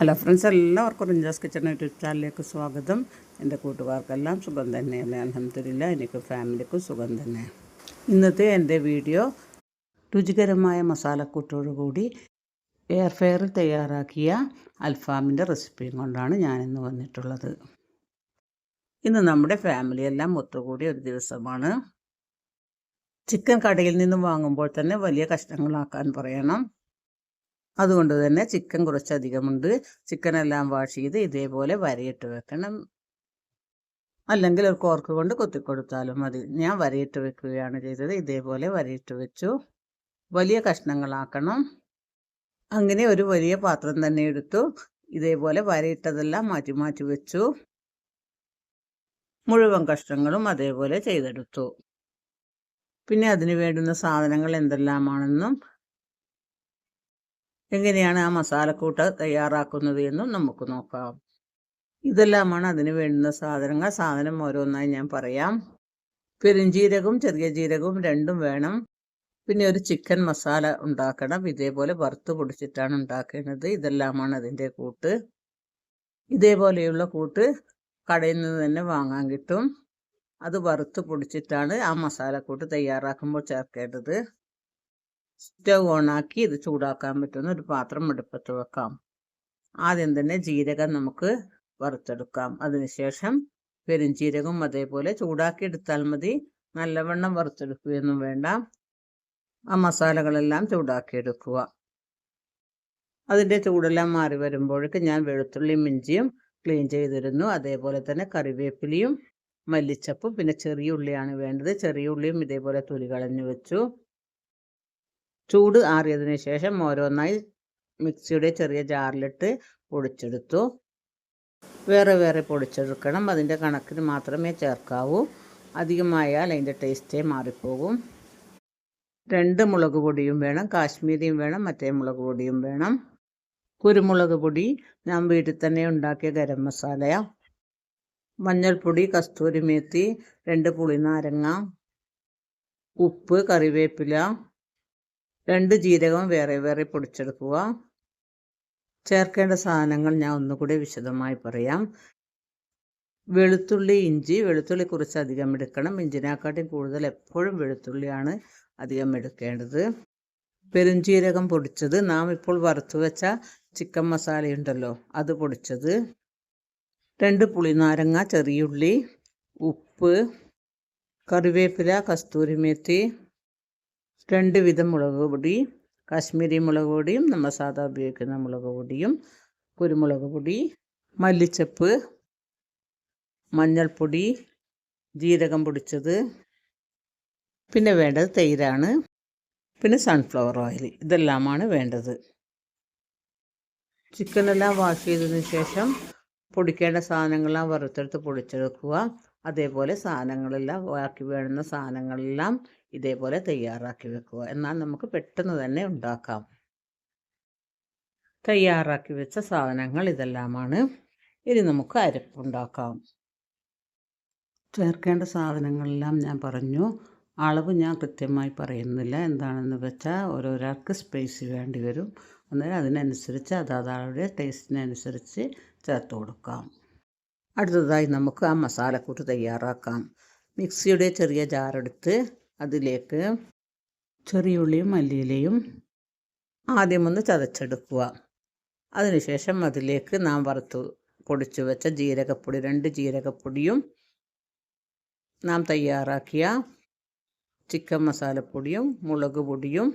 Hello friends എല്ലാവർക്കും റിഞ്ചാസ് kitchen YouTube ചാനലിലേക്ക് സ്വാഗതം. എന്റെ കൂട്ടുകാർക്കെല്ലാം സുഖം തന്നെയല്ലേ അലഹമില്ല എനിക്ക് ഫാമിലിക്കും സുഖം തന്നെ. ഇന്നത്തെ എന്റെ വീഡിയോ രുചികരമായ മസാലക്കൂട്ടോടുകൂടി എയർ ഫെയറിൽ തയ്യാറാക്കിയ അൽഫാമിന്റെ റെസിപ്പിയും കൊണ്ടാണ് ഞാനിന്ന് വന്നിട്ടുള്ളത്. ഇന്ന് നമ്മുടെ ഫാമിലി എല്ലാം ഒത്തുകൂടിയ ഒരു ദിവസമാണ്. ചിക്കൻ കടയിൽ നിന്നും വാങ്ങുമ്പോൾ തന്നെ വലിയ കഷ്ണങ്ങളാക്കാൻ പറയണം. അതുകൊണ്ട് തന്നെ ചിക്കൻ കുറച്ചധികമുണ്ട്. ചിക്കൻ എല്ലാം വാഷ് ചെയ്ത് ഇതേപോലെ വരയിട്ട് വെക്കണം. അല്ലെങ്കിൽ ഒരു കോർക്ക് കൊണ്ട് കൊത്തിക്കൊടുത്താലും മതി. ഞാൻ വരയിട്ട് വെക്കുകയാണ് ചെയ്തത്. ഇതേപോലെ വരയിട്ട് വെച്ചു. വലിയ കഷ്ണങ്ങളാക്കണം. അങ്ങനെ ഒരു വലിയ പാത്രം തന്നെ എടുത്തു. ഇതേപോലെ വരയിട്ടതെല്ലാം മാറ്റി മാറ്റി വെച്ചു. മുഴുവൻ കഷ്ണങ്ങളും അതേപോലെ ചെയ്തെടുത്തു. പിന്നെ അതിന് വേണ്ടുന്ന സാധനങ്ങൾ എന്തെല്ലാമാണെന്നും എങ്ങനെയാണ് ആ മസാലക്കൂട്ട് തയ്യാറാക്കുന്നത് എന്നും നമുക്ക് നോക്കാം. ഇതെല്ലാമാണ് അതിന് വേണ്ടുന്ന സാധനങ്ങൾ. സാധനം ഓരോന്നായി ഞാൻ പറയാം. പെരുംജീരകവും ചെറിയ ജീരകവും രണ്ടും വേണം. പിന്നെ ഒരു ചിക്കൻ മസാല ഉണ്ടാക്കണം. ഇതേപോലെ വറുത്ത് പൊടിച്ചിട്ടാണ് ഉണ്ടാക്കേണ്ടത്. ഇതെല്ലാമാണ് അതിന്റെ കൂട്ട്. ഇതേപോലെയുള്ള കൂട്ട് കടയിൽ നിന്ന് തന്നെ വാങ്ങാൻ കിട്ടും. അത് വറുത്ത് പൊടിച്ചിട്ടാണ് ആ മസാലക്കൂട്ട് തയ്യാറാക്കുമ്പോൾ ചേർക്കേണ്ടത്. സ്റ്റവ് ഓണാക്കി ഇത് ചൂടാക്കാൻ പറ്റുന്ന ഒരു പാത്രം അടുപ്പത്ത് വെക്കാം. ആദ്യം തന്നെ ജീരകം നമുക്ക് വറുത്തെടുക്കാം. അതിനുശേഷം പെരുംജീരകം അതേപോലെ ചൂടാക്കി എടുത്താൽ മതി. നല്ലവണ്ണം വറുത്തെടുക്കുകയൊന്നും വേണ്ട. ആ മസാലകളെല്ലാം ചൂടാക്കി എടുക്കുക. അതിന്റെ ചൂടെല്ലാം മാറി വരുമ്പോഴേക്ക് ഞാൻ വെളുത്തുള്ളിയും ഇഞ്ചിയും ക്ലീൻ ചെയ്തിരുന്നു. അതേപോലെ തന്നെ കറിവേപ്പിലയും മല്ലിച്ചപ്പും പിന്നെ ചെറിയ ഉള്ളിയാണ് വേണ്ടത്. ചെറിയ ഉള്ളിയും ഇതേപോലെ തൊലി കളഞ്ഞു വെച്ചു. ചൂട് ആറിയതിന് ശേഷം ഓരോന്നായി മിക്സിയുടെ ചെറിയ ജാറിലിട്ട് പൊടിച്ചെടുത്തു. വേറെ വേറെ പൊടിച്ചെടുക്കണം. അതിന്റെ കണക്കിന് മാത്രമേ ചേർക്കാവൂ. അധികമായാൽ അതിന്റെ ടേസ്റ്റേ മാറിപ്പോകും. രണ്ട് മുളക് പൊടിയും വേണം. കാശ്മീരിയും വേണം. മറ്റേ മുളക് പൊടിയും വേണം. കുരുമുളക് പൊടി ഞാൻ വീട്ടിൽ തന്നെ ഉണ്ടാക്കിയ ഗരം മസാല മഞ്ഞൾപ്പൊടി കസ്തൂരി മേത്തി രണ്ട് പുളിനാരങ്ങ ഉപ്പ് കറിവേപ്പില രണ്ട് ജീരകം വേറെ വേറെ പൊടിച്ചെടുക്കുക. ചേർക്കേണ്ട സാധനങ്ങൾ ഞാൻ ഒന്നുകൂടി വിശദമായി പറയാം. വെളുത്തുള്ളി ഇഞ്ചി. വെളുത്തുള്ളി കുറച്ച് അധികം എടുക്കണം. ഇഞ്ചിനെക്കാട്ടിയും കൂടുതൽ എപ്പോഴും വെളുത്തുള്ളിയാണ് അധികം എടുക്കേണ്ടത്. പെരുംജീരകം പൊടിച്ചത്. നാം ഇപ്പോൾ വറുത്തു വെച്ച ചിക്കൻ മസാലയുണ്ടല്ലോ അത് പൊടിച്ചത്. രണ്ട് പുളിനാരങ്ങ ചെറിയുള്ളി ഉപ്പ് കറിവേപ്പില കസ്തൂരിമേത്തി രണ്ട് വിധം മുളക് പൊടി കാശ്മീരി മുളക് പൊടിയും നമ്മൾ സാധാ ഉപയോഗിക്കുന്ന മുളക് പൊടിയും കുരുമുളക് പൊടി മല്ലിച്ചപ്പ് മഞ്ഞൾപ്പൊടി ജീരകം പൊടിച്ചത് പിന്നെ വേണ്ടത് തൈരാണ് പിന്നെ സൺഫ്ലവർ ഓയിൽ ഇതെല്ലാമാണ് വേണ്ടത്. ചിക്കനെല്ലാം വാഷ് ചെയ്തതിന് ശേഷം പൊടിക്കേണ്ട സാധനങ്ങളെല്ലാം വറുത്തെടുത്ത് പൊടിച്ചെടുക്കുക. അതേപോലെ സാധനങ്ങളെല്ലാം ബാക്കി വേണ്ടുന്ന സാധനങ്ങളെല്ലാം ഇതേപോലെ തയ്യാറാക്കി വെക്കുക. എന്നാൽ നമുക്ക് പെട്ടെന്ന് തന്നെ ഉണ്ടാക്കാം. തയ്യാറാക്കി വെച്ച സാധനങ്ങൾ ഇതെല്ലാമാണ്. ഇനി നമുക്ക് അരപ്പുണ്ടാക്കാം. ചേർക്കേണ്ട സാധനങ്ങളെല്ലാം ഞാൻ പറഞ്ഞു. അളവ് ഞാൻ കൃത്യമായി പറയുന്നില്ല. എന്താണെന്ന് വെച്ചാൽ ഓരോരാൾക്ക് സ്പേസ് വേണ്ടി വരും. അന്നേരം അതിനനുസരിച്ച് അതാതാളുടെ ടേസ്റ്റിനനുസരിച്ച് ചേർത്ത് കൊടുക്കാം. അടുത്തതായി നമുക്ക് ആ മസാലക്കൂട്ട് തയ്യാറാക്കാം. മിക്സിയുടെ ചെറിയ ജാറെടുത്ത് അതിലേക്ക് ചെറിയുള്ളിയും മല്ലിയിലയും ആദ്യം ഒന്ന് ചതച്ചെടുക്കുക. അതിനുശേഷം അതിലേക്ക് നാം വറുത്ത് പൊടിച്ചു വെച്ച ജീരകപ്പൊടി രണ്ട് ജീരകപ്പൊടിയും നാം തയ്യാറാക്കിയ ചിക്കൻ മസാലപ്പൊടിയും മുളക് പൊടിയും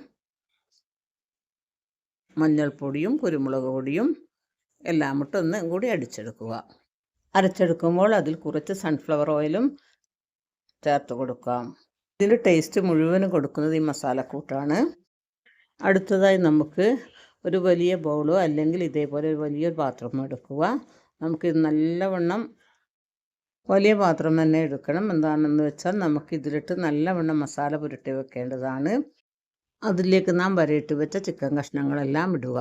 മഞ്ഞൾപ്പൊടിയും കുരുമുളക് പൊടിയും എല്ലാം ഇട്ടൊന്നും കൂടി അടിച്ചെടുക്കുക. അരച്ചെടുക്കുമ്പോൾ അതിൽ കുറച്ച് സൺഫ്ലവർ ഓയിലും ചേർത്ത് കൊടുക്കാം. ഇതിന്റെ ടേസ്റ്റ് മുഴുവനും കൊടുക്കുന്നത് ഈ മസാലക്കൂട്ടാണ്. അടുത്തതായി നമുക്ക് ഒരു വലിയ ബൗളോ അല്ലെങ്കിൽ ഇതേപോലെ വലിയൊരു പാത്രമോ എടുക്കുക. നമുക്ക് നല്ലവണ്ണം വലിയ പാത്രം തന്നെ എടുക്കണം. എന്താണെന്ന് വെച്ചാൽ നമുക്ക് ഇതിലിട്ട് നല്ലവണ്ണം മസാല പുരട്ടി വെക്കേണ്ടതാണ്. അതിലേക്ക് നാം വരയിട്ട് വെച്ച ചിക്കൻ കഷ്ണങ്ങളെല്ലാം ഇടുക.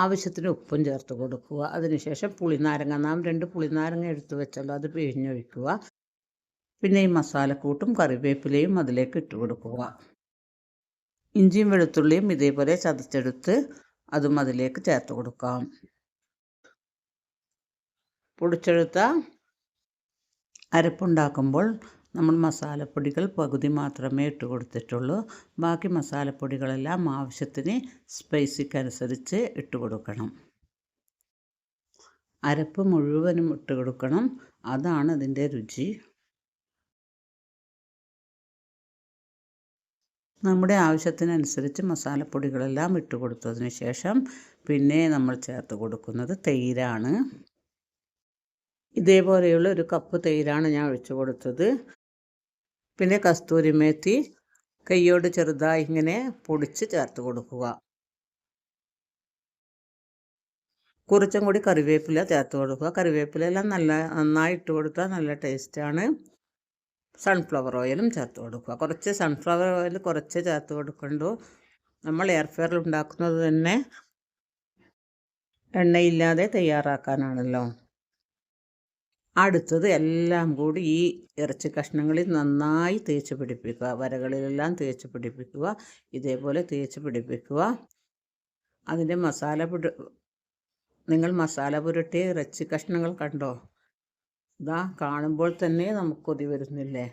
ആവശ്യത്തിന് ഉപ്പും ചേർത്ത് കൊടുക്കുക. അതിനുശേഷം പുളിനാരങ്ങ നാം രണ്ട് പുളിനാരങ്ങ എടുത്തു വെച്ചല്ലോ അത് പിഴിഞ്ഞൊഴിക്കുക. പിന്നെ ഈ മസാലക്കൂട്ടും കറിവേപ്പിലയും അതിലേക്ക് ഇട്ട് കൊടുക്കുക. ഇഞ്ചിയും വെളുത്തുള്ളിയും ഇതേപോലെ ചതച്ചെടുത്ത് അതും അതിലേക്ക് ചേർത്ത് കൊടുക്കാം. പൊടിച്ചെടുത്ത അരപ്പുണ്ടാക്കുമ്പോൾ നമ്മൾ മസാലപ്പൊടികൾ പകുതി മാത്രമേ ഇട്ട് കൊടുത്തിട്ടുള്ളൂ. ബാക്കി മസാലപ്പൊടികളെല്ലാം ആവശ്യത്തിന് സ്പൈസിക്കനുസരിച്ച് ഇട്ട് കൊടുക്കണം. അരപ്പ് മുഴുവനും ഇട്ട് കൊടുക്കണം. അതാണ് അതിന്റെ രുചി. നമ്മുടെ ആവശ്യത്തിനനുസരിച്ച് മസാലപ്പൊടികളെല്ലാം ഇട്ട് കൊടുത്തതിന് ശേഷം പിന്നെ നമ്മൾ ചേർത്ത് കൊടുക്കുന്നത് തൈരാണ്. ഇതേപോലെയുള്ള ഒരു കപ്പ് തൈരാണ് ഞാൻ ഒഴിച്ചു കൊടുത്തത്. പിന്നെ കസ്തൂരി മേത്തി കൈയോട് ചെറുതായി ഇങ്ങനെ പൊടിച്ച് ചേർത്ത് കൊടുക്കുക. കുറച്ചും കൂടി കറിവേപ്പില ചേർത്ത് കൊടുക്കുക. കറിവേപ്പില എല്ലാം നല്ല നന്നായി ഇട്ട് കൊടുത്താൽ നല്ല ടേസ്റ്റാണ് സൺഫ്ലവർ ഓയിലും ചേർത്ത് കൊടുക്കുക. കുറച്ച് സൺഫ്ലവർ ഓയിൽ കുറച്ച് ചേർത്ത് കൊടുക്കണ്ടു. നമ്മൾ എയർ ഫെയറിൽ ഉണ്ടാക്കുന്നത് തന്നെ എണ്ണയില്ലാതെ തയ്യാറാക്കാനാണല്ലോ. അടുത്തത് എല്ലാം കൂടി ഈ ഇറച്ചി കഷ്ണങ്ങളിൽ നന്നായി തേച്ച് പിടിപ്പിക്കുക. വരകളിലെല്ലാം തേച്ച് പിടിപ്പിക്കുക. ഇതേപോലെ തേച്ച് പിടിപ്പിക്കുക. അതിന്റെ മസാല പുര നിങ്ങൾ മസാല പുരട്ടിയ ഇറച്ചി കഷ്ണങ്ങൾ കണ്ടോ? ഇതാ കാണുമ്പോൾ തന്നെ നമുക്ക് കൊതി വരുന്നില്ലേ?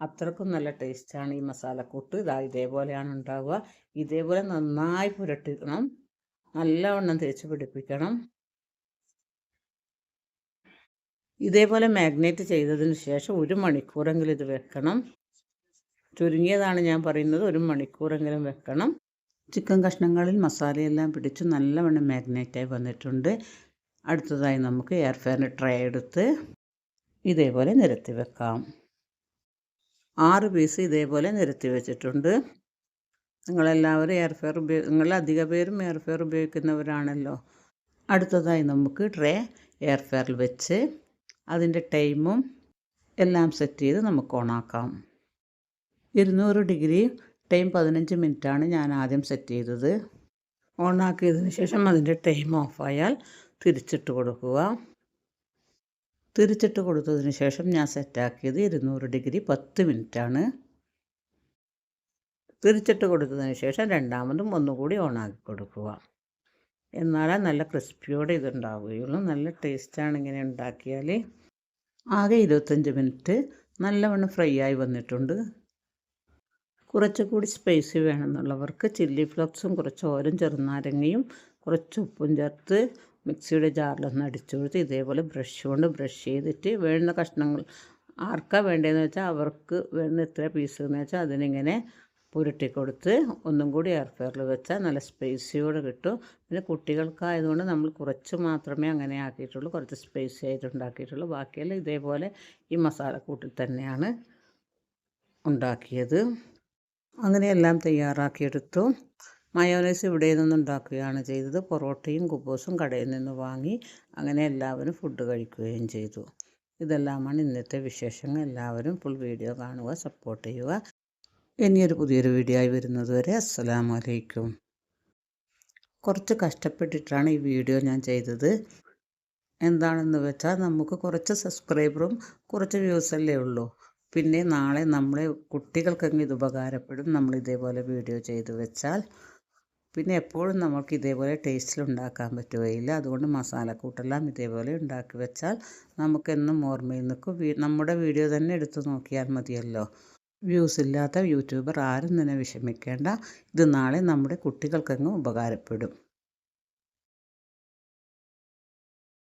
അത്രക്കും നല്ല ടേസ്റ്റാണ് ഈ മസാലക്കൂട്ട്. ഇതാ ഇതേപോലെയാണ് ഉണ്ടാവുക. ഇതേപോലെ നന്നായി പുരട്ടിക്കണം. നല്ലവണ്ണം തേച്ച് പിടിപ്പിക്കണം. ഇതേപോലെ മാഗ്നേറ്റ് ചെയ്തതിന് ശേഷം ഒരു മണിക്കൂറെങ്കിലും ഇത് വെക്കണം. ചുരുങ്ങിയതാണ് ഞാൻ പറയുന്നത്. ഒരു മണിക്കൂറെങ്കിലും വെക്കണം. ചിക്കൻ കഷ്ണങ്ങളിൽ മസാലയെല്ലാം പിടിച്ച് നല്ലവണ്ണം മാഗ്നേറ്റായി വന്നിട്ടുണ്ട്. അടുത്തതായി നമുക്ക് എയർ ഫെയറിന് ട്രേ എടുത്ത് ഇതേപോലെ നിരത്തി വെക്കാം. ആറ് പീസ് ഇതേപോലെ നിരത്തി വെച്ചിട്ടുണ്ട്. നിങ്ങളെല്ലാവരും എയർ ഫെയർ ഉപയോഗ നിങ്ങൾ അധിക പേരും എയർ ഫെയർ ഉപയോഗിക്കുന്നവരാണല്ലോ. അടുത്തതായി നമുക്ക് ട്രേ എയർ ഫെയറിൽ വെച്ച് അതിന്റെ ടൈമും എല്ലാം സെറ്റ് ചെയ്ത് നമുക്ക് ഓണാക്കാം ഇരുന്നൂറ് ഡിഗ്രി ടൈം പതിനഞ്ച് മിനിറ്റാണ് ഞാൻ ആദ്യം സെറ്റ് ചെയ്തത്. ഓണാക്കിയതിന് ശേഷം അതിന്റെ ടൈം ഓഫായാൽ തിരിച്ചിട്ട് കൊടുക്കുക. തിരിച്ചിട്ട് കൊടുത്തതിന് ശേഷം ഞാൻ സെറ്റാക്കിയത് ഇരുന്നൂറ് ഡിഗ്രി പത്ത് മിനിറ്റാണ്. തിരിച്ചിട്ട് കൊടുത്തതിന് ശേഷം രണ്ടാമതും ഒന്നുകൂടി ഓണാക്കി കൊടുക്കുക. എന്നാലേ നല്ല ക്രിസ്പിയോടെ ഇതുണ്ടാവുകയുള്ളൂ. നല്ല ടേസ്റ്റാണ് ഇങ്ങനെ ഉണ്ടാക്കിയാൽ ആകെ ഇരുപത്തഞ്ച് മിനിറ്റ് നല്ലവണ്ണം ഫ്രൈ ആയി വന്നിട്ടുണ്ട്. കുറച്ചുകൂടി സ്പൈസി വേണമെന്നുള്ളവർക്ക് ചില്ലി ഫ്ലക്സും കുറച്ച് ഓരം ചെറുനാരങ്ങയും കുറച്ച് ഉപ്പും ചേർത്ത് മിക്സിയുടെ ജാറിലൊന്ന് അടിച്ചു കൊടുത്ത് ഇതേപോലെ ബ്രഷ് കൊണ്ട് ബ്രഷ് ചെയ്തിട്ട് വേണ്ട കഷ്ണങ്ങൾ ആർക്കാ വേണ്ടതെന്ന് വെച്ചാൽ അവർക്ക് വേണ്ട എത്ര പീസ് എന്ന് വെച്ചാൽ അതിനിങ്ങനെ പുരട്ടി കൊടുത്ത് ഒന്നും കൂടി എയർ ഫെയറിൽ വെച്ചാൽ നല്ല സ്പേസിയോടെ കിട്ടും. പിന്നെ കുട്ടികൾക്കായതുകൊണ്ട് നമ്മൾ കുറച്ച് മാത്രമേ അങ്ങനെ ആക്കിയിട്ടുള്ളൂ. കുറച്ച് സ്പേസി ആയിട്ട് ഉണ്ടാക്കിയിട്ടുള്ളൂ. ബാക്കിയെല്ലാം ഇതേപോലെ ഈ മസാലക്കൂട്ടിൽ തന്നെയാണ് ഉണ്ടാക്കിയത്. അങ്ങനെയെല്ലാം തയ്യാറാക്കിയെടുത്തു. മയോനൈസ് ഇവിടെ നിന്ന് ഉണ്ടാക്കുകയാണ് ചെയ്തത്. പൊറോട്ടയും കുബൂസും കടയിൽ നിന്ന് വാങ്ങി അങ്ങനെ എല്ലാവരും ഫുഡ് കഴിക്കുകയും ചെയ്തു. ഇതെല്ലാമാണ് ഇന്നത്തെ വിശേഷങ്ങൾ. എല്ലാവരും ഫുൾ വീഡിയോ കാണുക സപ്പോർട്ട് ചെയ്യുക. ഇനിയൊരു പുതിയൊരു വീഡിയോ ആയി വരുന്നത് വരെ അസ്സലാമു അലൈക്കും. കുറച്ച് കഷ്ടപ്പെട്ടിട്ടാണ് ഈ വീഡിയോ ഞാൻ ചെയ്തത്. എന്താണെന്ന് വെച്ചാൽ നമുക്ക് കുറച്ച് സബ്സ്ക്രൈബറും കുറച്ച് വ്യൂസല്ലേ ഉള്ളൂ. പിന്നെ നാളെ നമ്മളെ കുട്ടികൾക്കെങ്കിലും ഇത് ഉപകാരപ്പെടും നമ്മൾ ഇതേപോലെ വീഡിയോ ചെയ്തു വെച്ചാൽ. പിന്നെ എപ്പോഴും നമുക്ക് ഇതേപോലെ ടേസ്റ്റിൽ ഉണ്ടാക്കാൻ പറ്റുകയില്ല. അതുകൊണ്ട് മസാലക്കൂട്ടെല്ലാം ഇതേപോലെ ഉണ്ടാക്കി വെച്ചാൽ നമുക്കെന്നും ഓർമ്മയിൽ നിൽക്കും. നമ്മുടെ വീഡിയോ തന്നെ എടുത്തു നോക്കിയാൽ മതിയല്ലോ. വ്യൂസ് ഇല്ലാത്ത യൂട്യൂബർ ആരും തന്നെ വിഷമിക്കേണ്ട. ഇത് നാളെ നമ്മുടെ കുട്ടികൾക്കങ്ങ് ഉപകാരപ്പെടും.